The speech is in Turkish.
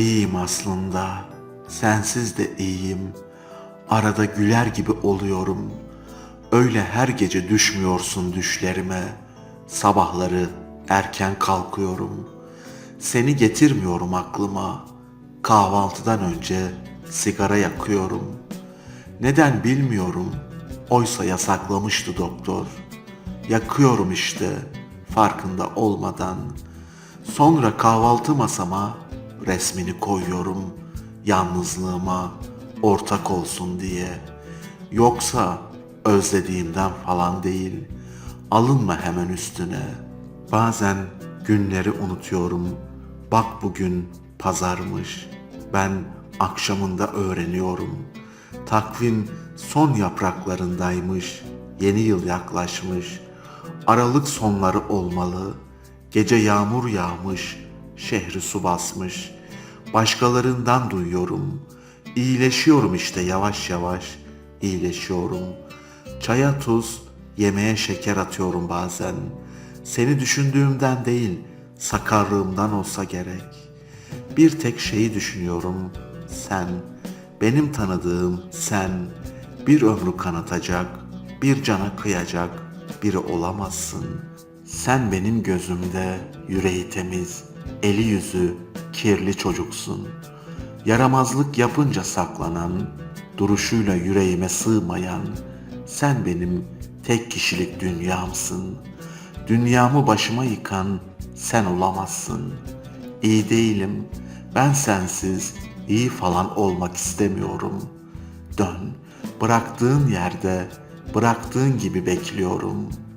İyiyim aslında. Sensiz de iyiyim. Arada güler gibi oluyorum. Öyle her gece düşmüyorsun düşlerime. Sabahları erken kalkıyorum. Seni getirmiyorum aklıma. Kahvaltıdan önce sigara yakıyorum. Neden bilmiyorum. Oysa yasaklamıştı doktor. Yakıyorum işte farkında olmadan. Sonra kahvaltı masama resmini koyuyorum yalnızlığıma ortak olsun diye. Yoksa özlediğimden falan değil. Alınma hemen üstüne. Bazen günleri unutuyorum. Bak bugün pazarmış. Ben akşamında öğreniyorum. Takvim son yapraklarındaymış. Yeni yıl yaklaşmış. Aralık sonları olmalı. Gece yağmur yağmış. Şehri su basmış. Başkalarından duyuyorum. İyileşiyorum işte yavaş yavaş. iyileşiyorum. Çaya tuz, yemeğe şeker atıyorum bazen. Seni düşündüğümden değil, sakarlığımdan olsa gerek. Bir tek şeyi düşünüyorum. Sen, benim tanıdığım sen, bir ömrü kanatacak, bir cana kıyacak biri olamazsın. Sen benim gözümde yüreği temiz, eli yüzü kirli çocuksun. Yaramazlık yapınca saklanan, duruşuyla yüreğime sığmayan, sen benim tek kişilik dünyamsın. Dünyamı başıma yıkan sen olamazsın. İyi değilim, ben sensiz iyi falan olmak istemiyorum. Dön, bıraktığın yerde, bıraktığın gibi bekliyorum.''